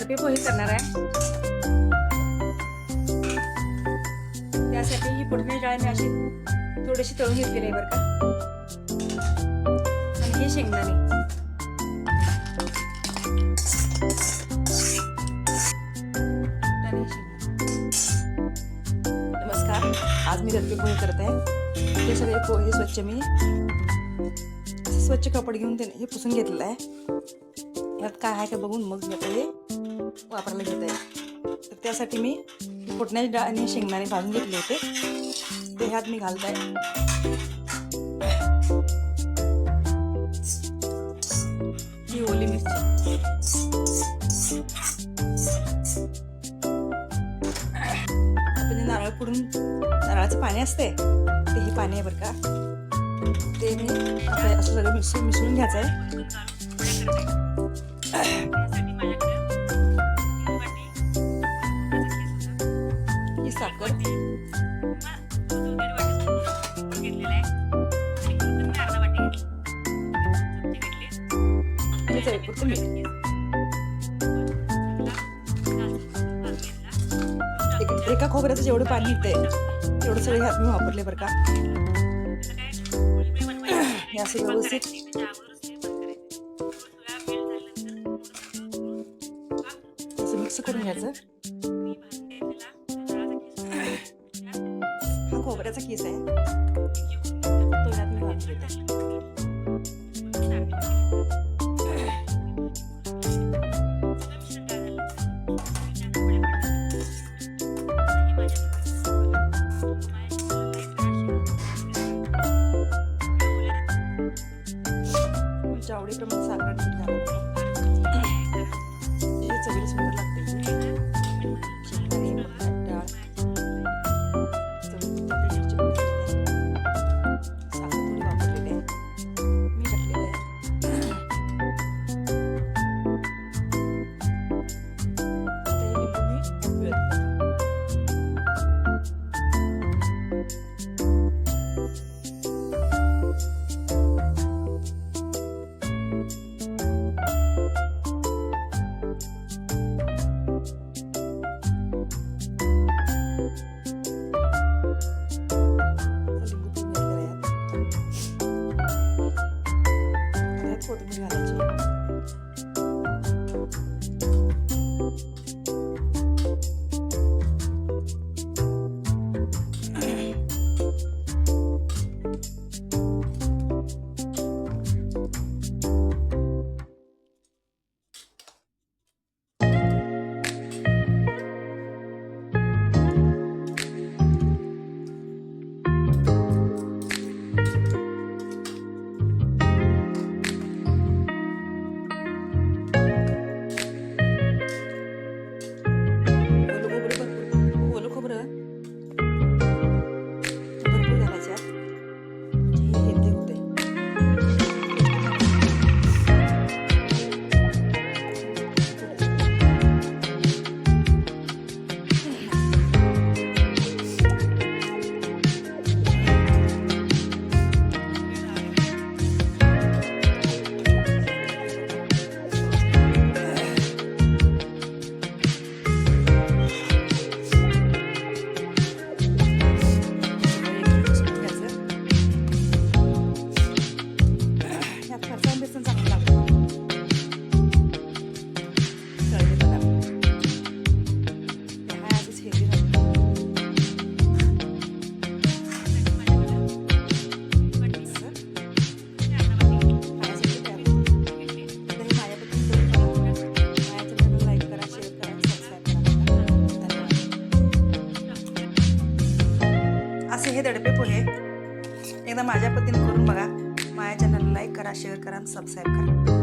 दडपे पोहे करणार आहे. त्यासाठी ही फुटण्याची डाळ मी अशी थोडीशी तळून घेतलेली आहे बरं का. आणि हे शेंगदाणे. नमस्कार. आज मी दडपे पोहे करत आहे. हे सगळे पोहे स्वच्छ मी. स्वच्छ कपडे घेऊन ते हे पुसून घेतलेलं आहे. ह्यात काय आहे का बघून मग मी वापरायला घेत आहे तर त्यासाठी मी फुटण्याची डाळ आणि शेंगदाणे भाजून घेतले होते. ते ह्यात मी घालत आहे. ही ओली मिरची. आपण नारळ फोडून नारळाचं पाणी असते ते ही पाणी आहे बरं का. ते मी असं सगळं मिसळून मिसळून घ्यायचं आहे. ही साखर एक- खोबऱ्याचं जेवढं पाणी निघतंय तेवढं सगळे ह्यात मी वापरले बरं का. हे असे व्यवस्थित मिक्स करून घ्यायचं? हा खोबऱ्याचा केस आहे. तो यात मी घालून घेते 우리 가. असे हे दडपे पोहे. एकदा माझ्या पद्धतीने करून बघा. माझ्या चॅनलला लाईक करा शेअर करा आणि सबस्क्राईब करा.